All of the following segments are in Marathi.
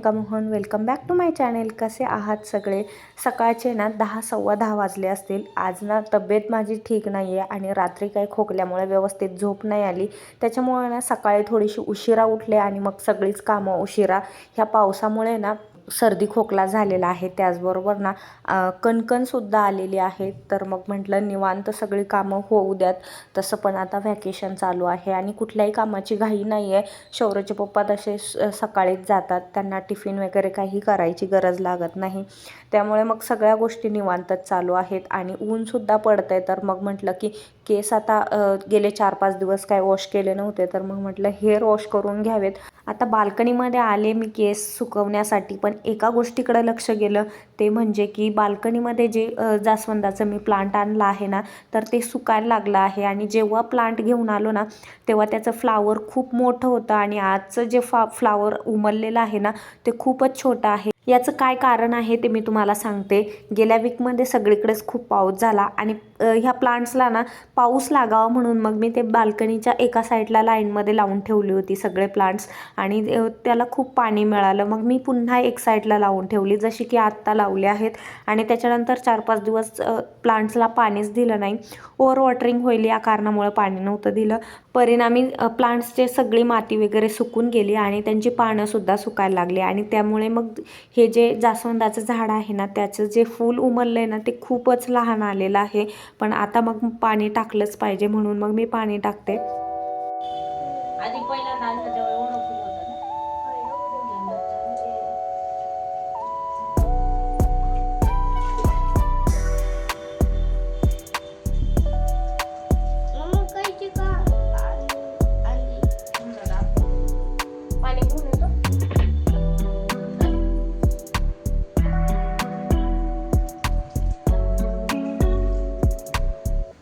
Monika Mohan welcome back to my channel. कसे आहात सगळे? सकाळचे ना दहा सव्वा दहा वाजले असतील. आज ना तब्येत माझी ठीक नाही आहे आणि रात्री काही खोकल्यामुळे व्यवस्थित झोप नाही आली. त्याच्यामुळे ना सकाळी थोडीशी उशिरा उठले आणि मग सगळीच कामं उशिरा. ह्या पावसामुळे ना सर्दी खोकला झालेला आहे त्याचबरोबर ना कणकणसुद्धा आलेली आहे. तर मग म्हटलं निवांत सगळी कामं होऊ द्यात. तसं पण आता व्हॅकेशन चालू आहे आणि कुठल्याही कामाची घाई नाही आहे शौर्यचे पप्पा तसे स- सकाळीच जातात. त्यांना टिफिन वगैरे काही करायची गरज लागत नाही. त्यामुळे मग सगळ्या गोष्टी निवांतच चालू आहेत आणि ऊनसुद्धा पडतं आहे तर मग म्हटलं की केस आता गेले चार पाच दिवस काय वॉश केले नव्हते. तर मग म्हटलं हेअर वॉश करून घ्यावेत. आता बाल्कनीमध्ये आले मी केस सुकवण्यासाठी पण एका गोष्टीकडे लक्ष गेलं ते म्हणजे की बाल्कनीमध्ये जे जास्वंदाचं मी प्लांट आणलं आहे ना तर ते सुकायला लागलं आहे. आणि जेव्हा प्लांट घेऊन आलो ना तेव्हा त्याचं फ्लावर खूप मोठं होतं. आणि आजचं जे फा फ्लावर उमललेलं आहे ना ते खूपच छोटं आहे. याचं काय कारण आहे ते मी तुम्हाला सांगते. गेल्या वीकमध्ये सगळीकडेच खूप पाऊस झाला आणि ह्या प्लांट्सला ना पाऊस लागावा म्हणून मग मी ते बाल्कनीच्या एका साईडला लाईनमध्ये लावून ठेवली होती सगळे प्लांट्स आणि त्याला खूप पाणी मिळालं. मग मी पुन्हा एक साईडला लावून ठेवली जशी की आत्ता लावली आहेत. आणि त्याच्यानंतर चार पाच दिवस प्लांट्सला पाणीच दिलं नाही. ओव्हर वॉटरिंग होईल या कारणामुळे पाणी नव्हतं दिलं. परिणामी प्लांट्सचे सगळी माती वगैरे सुकून गेली आणि त्यांची पानंसुद्धा सुकायला लागली आणि त्यामुळे मग हे जे जास्वंदाचं झाड आहे ना त्याचं जे फूल उमललं आहे ना ते खूपच लहान आलेलं आहे. पण आता मग पाणी टाकलंच पाहिजे म्हणून मग मी पाणी टाकते. आधी पहिल्यांदा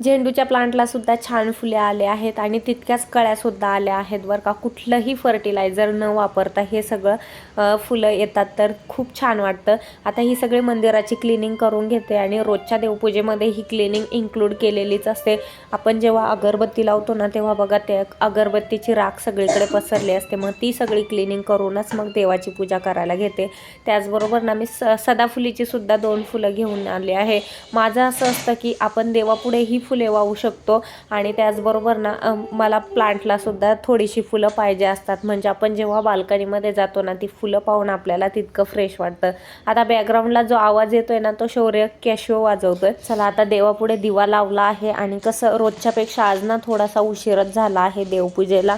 झेंडूच्या प्लांटला सुद्धा छान फुले आले आहेत आणि तितक्याच कळ्यासुद्धा आल्या आहेत बरं का. कुठलंही फर्टिलायझर न वापरता हे सगळं फुलं येतात तर खूप छान वाटतं. आता ही सगळी मंदिराची क्लिनिंग करून घेते आणि रोजच्या देवपूजेमध्ये ही क्लिनिंग इन्क्लूड केलेलीच असते. आपण जेव्हा अगरबत्ती लावतो ना तेव्हा बघा ते अगरबत्तीची राख सगळीकडे पसरली असते. मग ती सगळी क्लिनिंग करूनच मग देवाची पूजा करायला घेते. त्याचबरोबर ना मी स सदाफुलीची सुद्धा दोन फुलं घेऊन आले आहे. माझं असं असतं की आपण देवापुढे ही फुलं फुले वाहू शकतो. आणि त्याचबरोबर ना मला प्लांटला सुद्धा थोडीशी फुलं पाहिजे असतात. म्हणजे आपण जेव्हा बाल्कनीमध्ये जातो ना ती फुलं पाहून आपल्याला तितकं फ्रेश वाटतं. आता बॅकग्राऊंडला जो आवाज येतो आहे ना तो शौर्य कॅशिओ वाजवतोय. चला आता देवापुढे दिवा लावला आहे. आणि कसं रोजच्यापेक्षा आज ना थोडासा उशीरच झाला आहे देवपूजेला.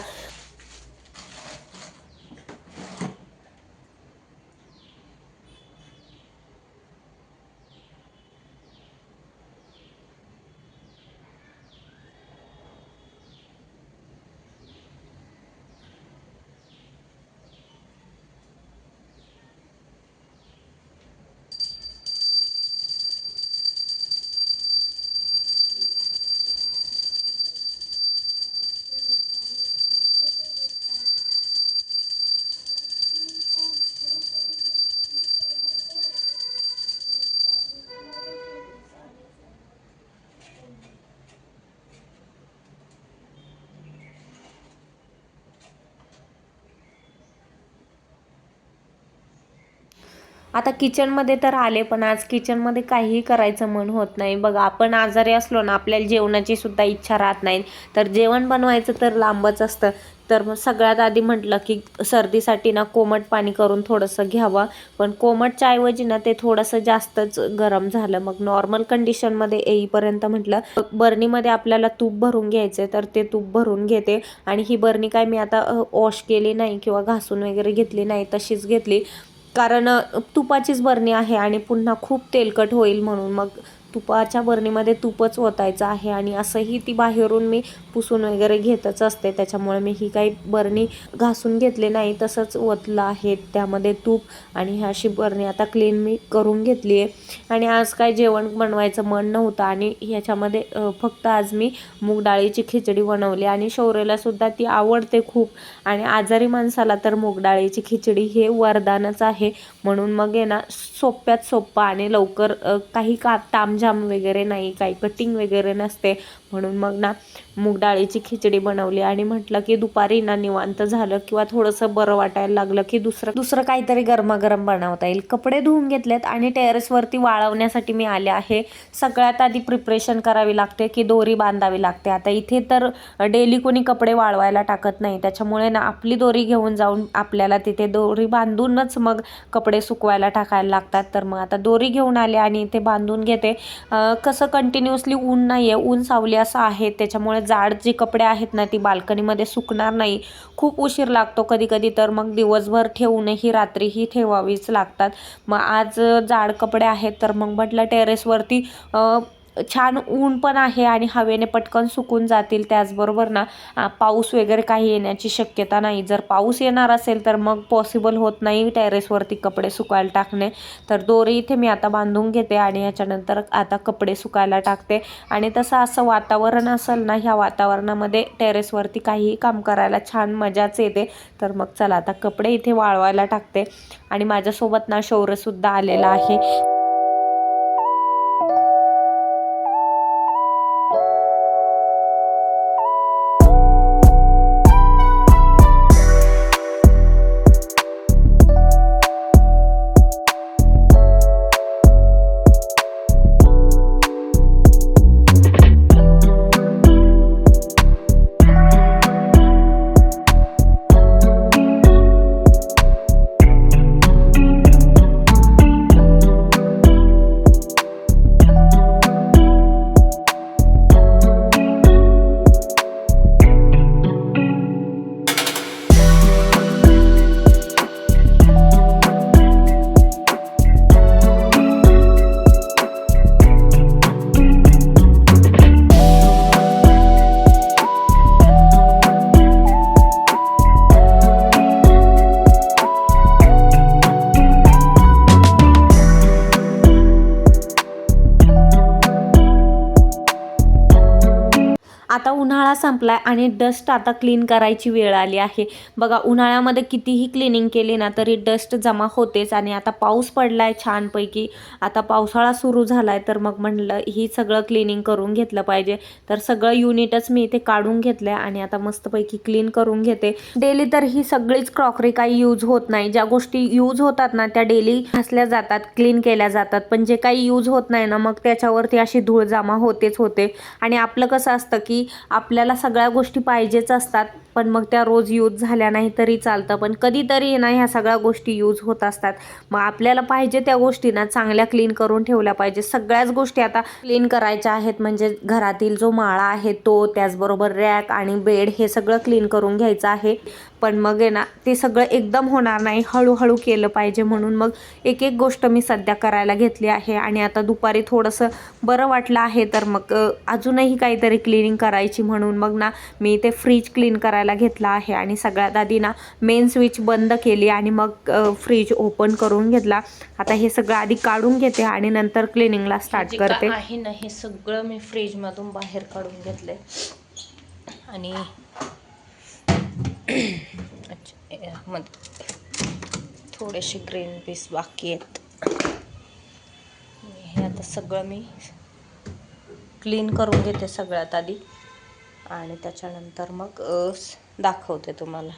आता किचनमध्ये तर आले पण आज किचनमध्ये काहीही करायचं मन होत नाही. बघा आपण आजारी असलो ना आपल्याला जेवणाची सुद्धा इच्छा राहत नाही. तर जेवण बनवायचं तर लांबच असतं. तर मग सगळ्यात आधी म्हटलं की सर्दीसाठी ना कोमट पाणी करून थोडंसं घ्यावं. पण कोमटच्या ऐवजी ना ते थोडंसं जास्तच गरम झालं. मग नॉर्मल कंडिशनमध्ये येईपर्यंत म्हटलं बरणीमध्ये आपल्याला तूप भरून घ्यायचं तर ते तूप भरून घेते. आणि ही बरणी काय मी आता वॉश केली नाही किंवा घासून वगैरे घेतली नाही तशीच घेतली. कारण तुपाचीच बरणी आहे आणि पुन्हा खूप तेलकट होईल म्हणून मग तुपाच्या बरणीमध्ये तूपच ओतायचं आहे आणि असंही ती बाहेरून मी पुसून वगैरे घेतच असते. त्याच्यामुळे मी ही काही बरणी घासून घेतली नाही तसंच ओतलं आहे. त्यामध्ये तूप आणि ही अशी बरणी आता क्लीन मी करून घेतली आहे. आणि आज काय जेवण बनवायचं मन नव्हतं आणि ह्याच्यामध्ये फक्त आज मी मूग डाळीची खिचडी बनवली आणि शौर्यलासुद्धा ती आवडते खूप. आणि आजारी माणसाला तर मूग डाळीची खिचडी हे वरदानच आहे. म्हणून मग आहे ना सोप्यात सोप्पा आणि लवकर काही का ताम जाम वगैरे नाही काही कटिंग वगैरे नसते. म्हणून मग ना मूग डाळीची खिचडी बनवली आणि म्हटलं की दुपारी ना निवांत झालं किंवा थोडंसं बरं वाटायला लागलं की दुसरं दुसरं काहीतरी गरमागरम बनवता येईल. कपडे धुवून घेतलेत आणि टेरेसवरती वाळवण्यासाठी मी आले आहे. सगळ्यात आधी प्रिपरेशन करावी लागते की दोरी बांधावी लागते. आता इथे तर डेली कोणी कपडे वाळवायला टाकत नाही. त्याच्यामुळे ना आपली दोरी घेऊन जाऊन आपल्याला तिथे दोरी बांधूनच मग कपडे सुकवायला टाकायला लागतात. तर मग आता दोरी घेऊन आले आणि इथे बांधून घेते. कसं कंटिन्युअसली ऊन नाही आहे ऊन सावली असं आहे त्याच्यामुळे जाड जी कपडे आहेत ना ती बाल्कनीमध्ये सुकणार नाही. खूप उशीर लागतो कधी कधी तर मग दिवसभर ठेवूनही रात्रीही ठेवावीच लागतात. मग आज जाड कपडे आहेत तर मग म्हटलं टेरेसवरती छान ऊन पण आहे आणि हवेने पटकन सुकून जातील त्याचबरोबर ना पाऊस वगैरे काही येण्याची शक्यता नाही. जर पाऊस येणार असेल तर मग पॉसिबल होत नाही टेरेसवरती कपडे सुकायला टाकणे. तर दोरी इथे मी आता बांधून घेते आणि याच्यानंतर आता कपडे सुकायला टाकते. आणि तसं असं वातावरण असेल ना ह्या वातावरणामध्ये टेरेसवरती काहीही काम करायला छान मजाच येते. तर मग चला आता कपडे इथे वाळवायला टाकते. आणि माझ्यासोबत ना शौर्यसुद्धा आलेला आहे. संपला आहे संपलाय आणि डस्ट आता क्लीन करायची वेळ आली आहे. बघा उन्हाळ्यामध्ये कितीही क्लिनिंग केली ना तरी डस्ट जमा होतेच आणि आता पाऊस पडला आहे छानपैकी. आता पावसाळा सुरू झाला आहे तर मग म्हणलं ही सगळं क्लिनिंग करून घेतलं पाहिजे. तर सगळं युनिटच मी इथे काढून घेतलंय आणि आता मस्तपैकी क्लीन करून घेते. डेली तर ही सगळीच क्रॉकरी काही यूज होत नाही. ज्या गोष्टी यूज होतात ना त्या डेली घासल्या जातात क्लीन केल्या जातात. पण जे काही यूज होत नाही ना मग त्याच्यावरती अशी धूळ जमा होतेच होते. आणि आपलं कसं असतं की आपल्याला सगळ्या गोष्टी पाहिजेच असतात. पण मग त्या रोज यूज झाल्या नाही तरी चालतं. पण कधीतरी ना ह्या सगळ्या गोष्टी यूज होत असतात. मग आपल्याला पाहिजे त्या गोष्टींना चांगल्या क्लीन करून ठेवल्या पाहिजे. सगळ्याच गोष्टी आता क्लीन करायच्या आहेत. म्हणजे घरातील जो माळा आहे तो त्याचबरोबर रॅक आणि बेड हे सगळं क्लीन करून घ्यायचं आहे. पण मग आहे ना ते सगळं एकदम होणार नाही. हळूहळू केलं पाहिजे म्हणून मग एक एक गोष्ट मी सध्या करायला घेतली आहे. आणि आता दुपारी थोडंसं बरं वाटलं आहे तर मग अजूनही काहीतरी क्लिनिंग करायची म्हणून मग ना मी ते फ्रीज क्लीन करायला घेतला आहे आणि सगळ्यात आधी ना मेन स्विच बंद केली आणि मग फ्रीज ओपन करून घेतला. आता हे सगळं आधी काढून घेते आणि नंतर क्लिनिंगला स्टार्ट जे काय करते. आहे ना हे सगळं मी फ्रीजमधून बाहेर काढून घेतलंय. आणि थोडेसे ग्रीन पीस बाकी आहेत. हे आता सगळं मी क्लीन करून घेते सगळ्यात आधी. आणि त्याच्यानंतर मग दाखवते तुम्हाला.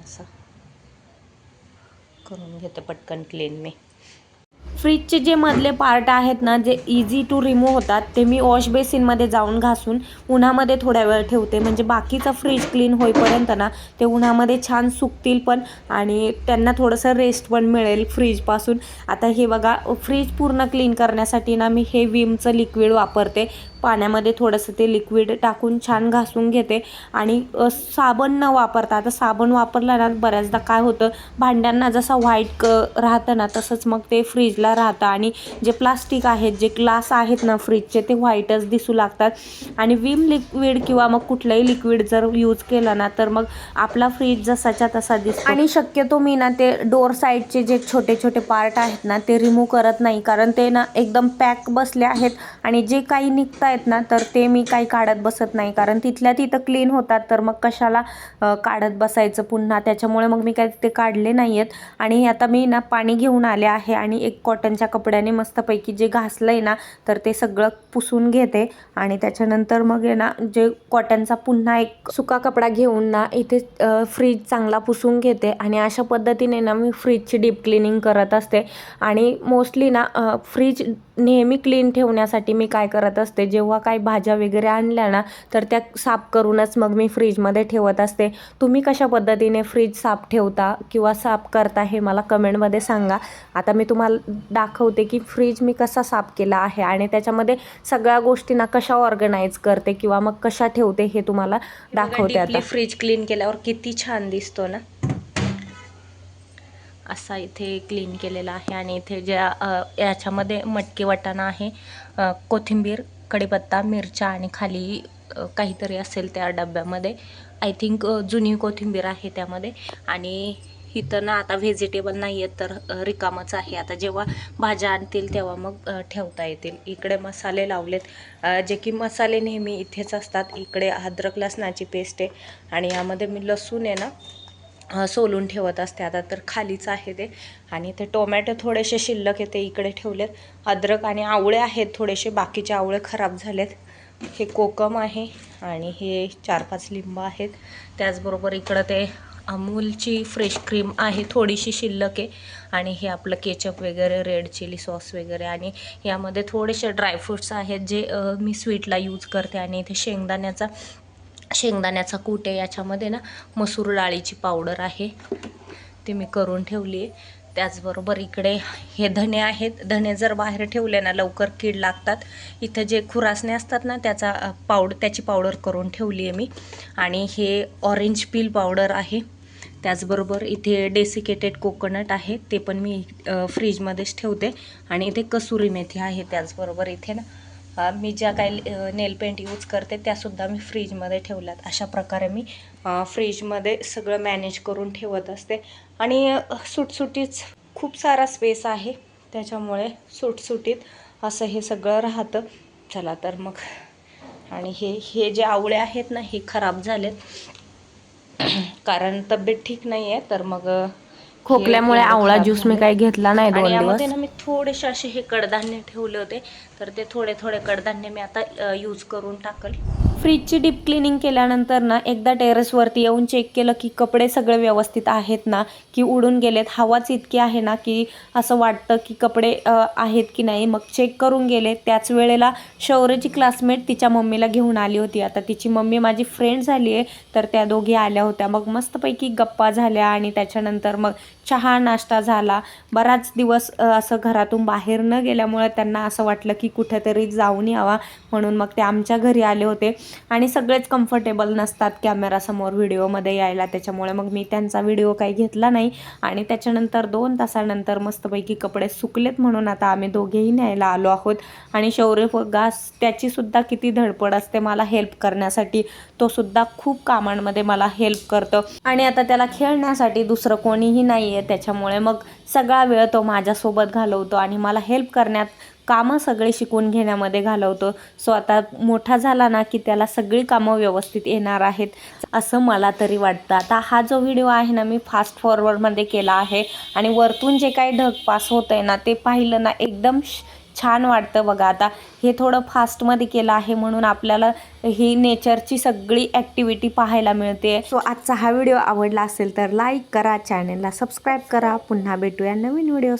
असं. करून घेते पटकन क्लीन मी. फ्रीजचे जे मधले पार्ट आहेत ना जे इझी टू रिमूव्ह होतात ते मी वॉश बेसिनमध्ये जाऊन घासून उन्हामध्ये थोड्या वेळ ठेवते. म्हणजे बाकीचं फ्रीज क्लीन होईपर्यंत ना ते उन्हामध्ये छान सुकतील पण आणि त्यांना थोडंसं रेस्ट पण मिळेल फ्रीजपासून आता हे बघा फ्रीज पूर्ण क्लीन करण्यासाठी ना मी हे विमचं लिक्विड वापरते. पाण्यामध्ये थोडंसं ते लिक्विड टाकून छान घासून घेते. आणि साबण न वापरता आता साबण वापरला ना बऱ्याचदा काय होतं भांड्यांना जसा व्हाईट क राहतं ना तसंच मग ते फ्रीजला राहतं. आणि जे प्लास्टिक आहेत जे ग्लास आहेत ना फ्रीजचे ते व्हाईटच दिसू लागतात. आणि विम लिक्विड किंवा मग कुठलंही लिक्विड जर यूज केलं ना तर मग आपला फ्रीज जसाच्या तसा दिसतो. आणि शक्यतो मी ना ते डोर साईडचे जे छोटे छोटे पार्ट आहेत ना ते रिमूव्ह करत नाही. कारण ते ना एकदम पॅक बसले आहेत. आणि जे काही निघत आहेत ना तर ते मी काही काढत बसत नाही. कारण तिथल्या तिथं क्लीन होतात तर मग कशाला काढत बसायचं पुन्हा? त्याच्यामुळे मग मी काय ते काढले नाही आहेत आणि आता मी ना पाणी घेऊन आले आहे आणि एक कॉटनच्या कपड्याने मस्तपैकी जे घासलं आहे ना तर ते सगळं पुसून घेते. आणि त्याच्यानंतर मग आहे ना जे कॉटनचा पुन्हा एक सुका कपडा घेऊन ना इथे फ्रीज चांगला पुसून घेते. आणि अशा पद्धतीने ना मी फ्रीजची डीप क्लिनिंग करत असते. आणि मोस्टली ना फ्रीज नेहमी क्लीन ठेवण्यासाठी मी काय करत असते जे जेव्हा काही भाज्या वगैरे आणल्या ना तर त्या साफ करूनच मग मी फ्रीजमध्ये ठेवत असते. तुम्ही कशा पद्धतीने फ्रीज साफ ठेवता किंवा साफ करता हे मला कमेंटमध्ये सांगा. आता मी तुम्हाला दाखवते की फ्रीज मी कसा साफ केला आहे आणि त्याच्यामध्ये सगळ्या गोष्टी ना कशा ऑर्गनाईज करते किंवा मग कशा ठेवते हे तुम्हाला दाखवते आता. फ्रीज क्लीन केल्यावर किती छान दिसतो ना? असा इथे क्लीन केलेला आहे आणि इथे ज्या याच्यामध्ये मटकी वाटाणा आहे कोथिंबीर कडीपत्ता मिरच्या आणि खाली काहीतरी असेल त्या डब्यामध्ये. आय थिंक जुनी कोथिंबीर आहे त्यामध्ये. आणि इथं ना आता व्हेजिटेबल नाही आहेत तर रिकामच आहे. आता जेव्हा भाज्या आणतील तेव्हा मग ठेवता येतील. इकडे मसाले लावलेत. जे की मसाले नेहमी इथेच असतात. इकडे अद्रक लसणाची पेस्ट आहे. आणि यामध्ये मी लसूण आहे ना सोलून ठेवत असते. आता तर खालीच आहे ते. आणि ते टोमॅटो थोडेसे शिल्लक आहे ते इकडे ठेवलेत. अद्रक आणि आवळे आहेत थोडेसे. बाकीचे आवळे खराब झालेत. हे कोकम आहे आणि हे चार पाच लिंब आहेत. त्याचबरोबर इकडं ते अमूलची फ्रेश क्रीम आहे थोडीशी शिल्लक आहे. आणि हे आपलं केचप वगैरे रेड चिली सॉस वगैरे. आणि यामध्ये थोडेसे ड्रायफ्रूट्स आहेत जे मी स्वीटला यूज करते. आणि इथे शेंगदाण्याचा शेंगदाण्याचा कूट आहे याच्यामध्ये ना मसूर डाळीची पावडर आहे. ते मी करून ठेवली आहे. त्याचबरोबर इकडे हे धने आहेत. धने जर बाहेर ठेवले ना लवकर कीड लागतात. इथं जे खुरासणे असतात ना त्याचा पावड त्याची पावडर करून ठेवली आहे मी. आणि हे ऑरेंज पील पावडर आहे. त्याचबरोबर इथे डेसिकेटेड कोकोनट आहे. ते पण मी फ्रीजमध्येच ठेवते. आणि इथे कसुरी मेथी आहे. त्याचबरोबर इथे ना मी ज्या काही नेल पेंट यूज करते त्यासुद्धा मी फ्रीजमध्ये ठेवल्यात. अशा प्रकारे मी फ्रीजमध्ये सगळं मॅनेज करून ठेवत असते. आणि सुटसुटीच सुटसुटीत खूप सारा स्पेस आहे. त्याच्यामुळे सुटसुटीत असं हे सगळं राहतं. चला तर मग. आणि हे हे जे आवळे आहेत ना हे खराब झालेत. कारण तब्येत ठीक नाही आहे तर मग खोकल्यामुळे आवळा ज्यूस मी. काही घेतला नाही आणि दोन यामध्ये दिवस. ना मी थोडेसे असे हे कडधान्य ठेवले होते. तर ते थोडे थोडे कडधान्य मी आता यूज करून टाकल. फ्रीजची डीप क्लिनिंग केल्यानंतर ना एकदा टेरेसवरती येऊन चेक केलं की कपडे सगळे व्यवस्थित आहेत ना की उडून गेलेत. हवाच इतकी आहे ना की असं वाटतं की कपडे आहेत की नाही. मग चेक करून गेले. त्याच वेळेला शौर्यची क्लासमेट तिच्या मम्मीला घेऊन आली होती. आता तिची मम्मी माझी फ्रेंड झाली आहे तर त्या दोघी आल्या होत्या. मग मस्तपैकी गप्पा झाल्या आणि त्याच्यानंतर मग चहा नाश्ता झाला. बराच दिवस असं घरातून बाहेर न गेल्यामुळे त्यांना असं वाटलं की कुठेतरी जाऊन यावा म्हणून मग ते आमच्या घरी आले होते. आणि सगळेच कम्फर्टेबल नसतात कॅमेरासमोर व्हिडिओमध्ये यायला. त्याच्यामुळे मग मी त्यांचा व्हिडिओ काही घेतला नाही. आणि त्याच्यानंतर दोन तासानंतर मस्तपैकी कपडे सुकलेत म्हणून आता आम्ही दोघेही न्यायला आलो आहोत. आणि शौर्य गास त्याचीसुद्धा किती धडपड असते मला हेल्प करण्यासाठी तो सुद्धा खूप कामांमध्ये मला हेल्प करतो. आणि आता त्याला खेळण्यासाठी दुसरं कोणीही नाही आहे त्याच्यामुळे मग सगळा वेळ तो माझ्यासोबत घालवतो आणि मला हेल्प करण्यात कामं सगळे शिकून घेण्यामध्ये घालवतो. सो आता मोठा झाला ना की त्याला सगळी कामं व्यवस्थित येणार आहेत असं मला तरी वाटतं. आता हा जो व्हिडिओ आहे ना मी फास्ट फॉरवर्डमध्ये केला आहे आणि वरतून जे काही ढगपास होत आहे ना ते पाहिलं ना एकदम छान वाटतं बघा. आता हे थोडं फास्टमध्ये केलं आहे म्हणून आपल्याला ही नेचरची सगळी ॲक्टिव्हिटी पाहायला मिळते. सो आजचा हा व्हिडिओ आवडला असेल तर लाईक करा चॅनलला सबस्क्राईब करा. पुन्हा भेटूया नवीन व्हिडिओ